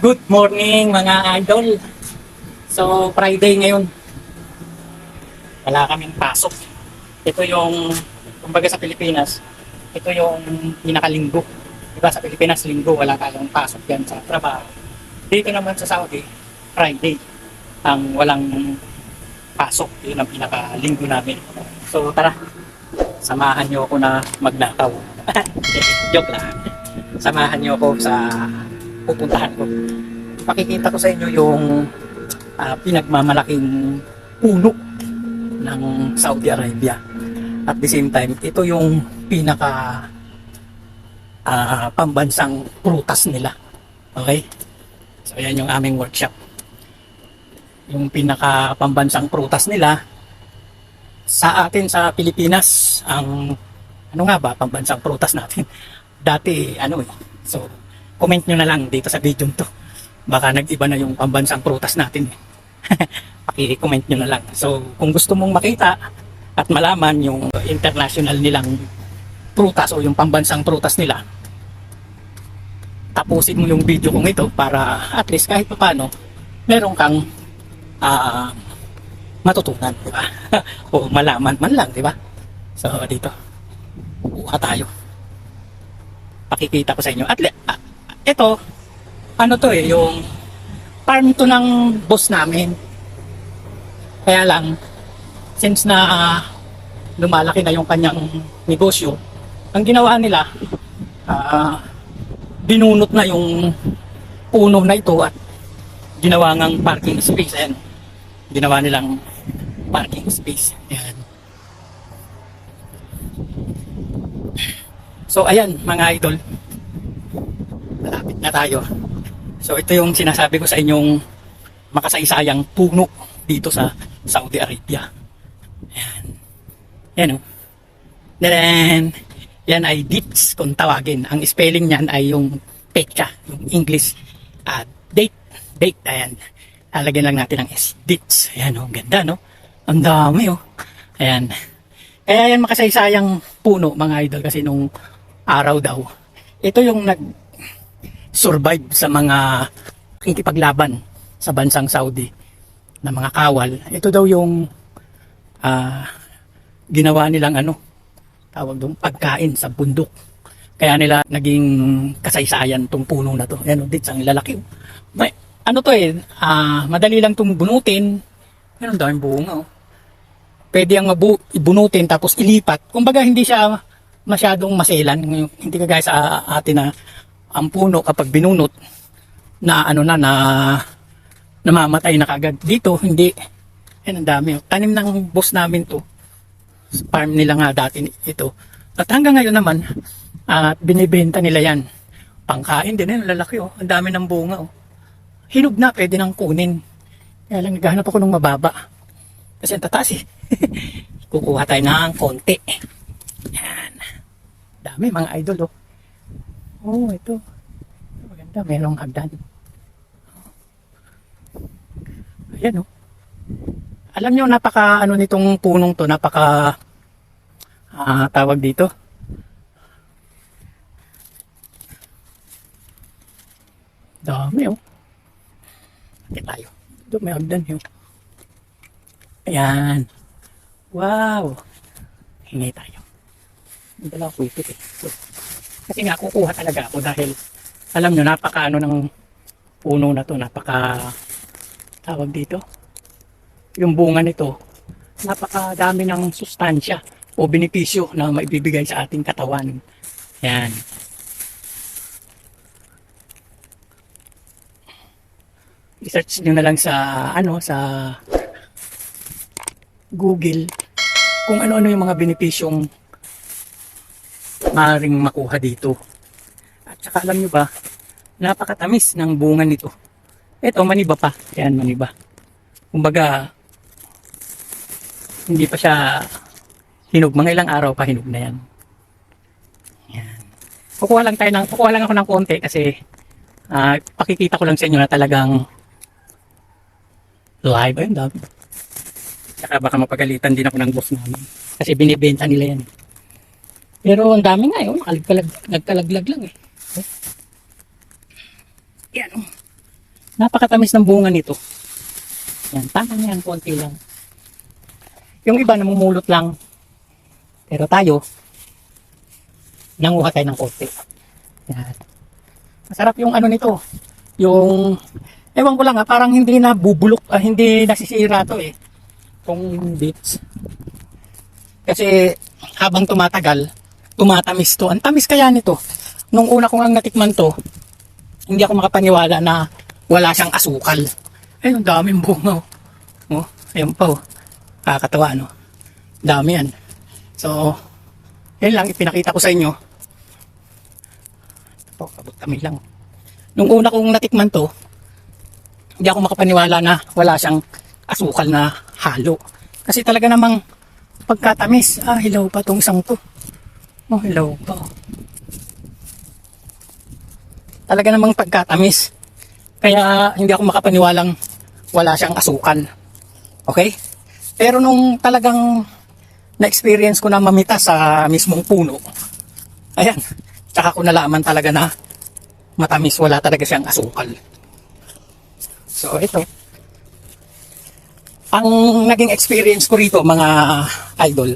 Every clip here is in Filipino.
Good morning mga idol. So Friday ngayon. Wala kaming pasok. Ito yung, kumbaga sa Pilipinas, ito yung pinakalinggo. Diba sa Pilipinas, linggo, wala tayong pasok yan sa trabaho. Dito naman sa Saudi, Friday, ang walang pasok. Yun ang pinakalinggo namin. So tara, samahan niyo ako na magnakaw. Joke lang. Samahan niyo ako sa pupuntahan ko. Pakikita ko sa inyo yung ah, pinagmamalaking puno ng Saudi Arabia. At the same time, ito yung pinaka ah, pambansang prutas nila. Okay? So, yan yung aming workshop. Yung pinaka pambansang prutas nila sa atin sa Pilipinas, ang ano nga ba, pambansang prutas natin. Dati, ano eh. So, comment nyo na lang dito sa video to. Baka nag-iba na yung pambansang prutas natin. Paki-comment nyo na lang. So, kung gusto mong makita at malaman yung international nilang prutas o yung pambansang prutas nila, tapusin mo yung video kong ito para at least kahit pa paano, meron kang ah, matutunan, di ba? o malaman man lang, di ba? So, dito. Kuha tayo. Pakikita ko sa inyo. At ito, ano to eh, yung farm to ng boss namin. Kaya lang, since na ah, lumalaki na yung kanyang negosyo, ang ginawa nila, ah, binunot na yung puno na ito at ginawa ngang parking space. Ayan. Ginawa nilang parking space. Ayan. So ayan mga idol. Na tayo. So ito yung sinasabi ko sa inyong makasaysayang puno dito sa Saudi Arabia. Ayan. Ayan o. Then, yan ay dates kung tawagin. Ang spelling niyan ay yung pecha, yung English. at date, date, ayan. Lalagyan lang natin ng S. Dates. Ayan o, ganda no? Ang dami o. Ayan. Kaya yan makasaysayang puno mga idol kasi nung araw daw. Ito yung nag survive sa mga kikipaglaban sa bansang Saudi na mga kawal. Ito daw yung ah, ginawa nilang ano, tawag doon, pagkain sa bundok. Kaya nila naging kasaysayan tong puno na to. Yan, oh, dito ang lalaki. oh. May, ano to eh, ah, madali lang itong bunutin. Yan, daming bunga. Oh. Pwede ang mabu ibunutin tapos ilipat. Kumbaga hindi siya masyadong maselan. Hindi ka guys sa atin na ang puno kapag binunot na ano na na namamatay na kagad. Dito hindi. Yan ang dami. Tanim ng boss namin to. Farm nila nga dati ito. At hanggang ngayon naman, at binibenta nila yan. Pangkain din yan, lalaki oh. Ang dami ng bunga oh. Hinog na, pwede nang kunin. Kaya lang naghahanap ako ng mababa. Kasi ang tataas eh. Kukuha tayo ng konti. Yan. Dami mga idol oh. Oh, ito. Maganda, merong hagdan. Ayan oh. Alam nyo, napaka ano nitong punong to, napaka ah, tawag dito. Dami oh. Bakit tayo? Ito may hagdan yun. Ayan. Wow. Hingi tayo. Hindi pala ako ipit eh. So, kasi nga kukuha talaga ako dahil alam nyo, napaka ano ng puno na to, napaka tawag dito. Yung bunga nito, napakadami ng sustansya o benepisyo na maibibigay sa ating katawan. Yan. I-search nyo na lang sa ano sa Google kung ano-ano yung mga benepisyong maaaring makuha dito. At saka alam nyo ba, napakatamis ng bunga nito. Ito, maniba pa. Yan, maniba. Kumbaga, hindi pa siya hinog. Mga ilang araw pa hinog na yan. Yan. Kukuha lang tayo ng, kukuha lang ako ng konti kasi ah, pakikita ko lang sa inyo na talagang live. Ayun, dami. Saka baka mapagalitan din ako ng boss namin. Kasi binibenta nila yan. Pero ang dami nga, eh. oh, nagkalaglag lang eh. Oh. Yan, oh. Napakatamis ng bunga nito. Yan, tama na yan, konti lang. Yung iba namumulot lang. Pero tayo, nanguha tayo ng konti. Yan. Masarap yung ano nito. Yung, ewan ko lang ha, parang hindi na bubulok, ah, hindi nasisira to eh. Kung bits. Kasi habang tumatagal, tumatamis to. Ang tamis kaya nito. Nung una ko nga natikman to, hindi ako makapaniwala na wala siyang asukal. Ay, ang daming bunga. Oh, oh ayun pa oh. Kakatawa, no? Dami yan. So, yun lang, ipinakita ko sa inyo. Ito, kabot kami lang. Nung una kong natikman to, hindi ako makapaniwala na wala siyang asukal na halo. Kasi talaga namang pagkatamis, ah, hilaw pa tong isang to. Oh, hilaw pa. Talaga namang pagkatamis. Kaya hindi ako makapaniwalang wala siyang asukal. Okay? Pero nung talagang na-experience ko na mamita sa mismong puno, ayan, tsaka ko nalaman talaga na matamis, wala talaga siyang asukal. So, ito. Ang naging experience ko rito, mga idol,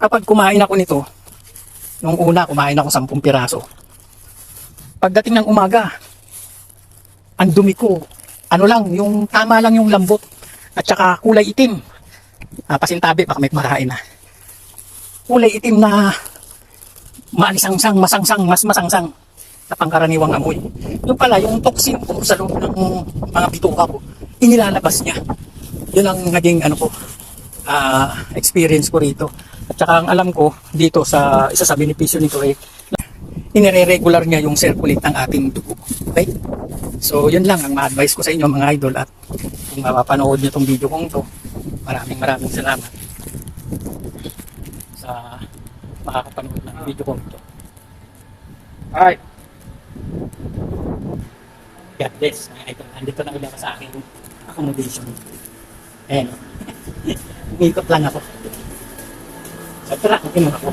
kapag kumain ako nito, nung una, kumain ako 10 piraso. Pagdating ng umaga, ang dumi ko. Ano lang, yung tama lang yung lambot at saka kulay itim. Ah, pasintabi, baka may marain na. Kulay itim na maalisangsang, masangsang, mas masangsang na pangkaraniwang amoy. Yung pala, yung toxin ko sa loob ng mga bituka ko, inilalabas niya. Yun ang naging ano ko, ah, experience ko rito. At saka ang alam ko dito sa isa sa benepisyo nito ay inire-regular niya yung circulate ng ating dugo. Okay? So, yun lang ang ma-advise ko sa inyo mga idol at kung mapapanood niyo tong video kong to, maraming maraming salamat sa makakapanood ng video kong to. Alright. God bless mga idol. Andito na ulit ako sa aking accommodation. Ayan. Umikot lang ako. So, tara, mag ako.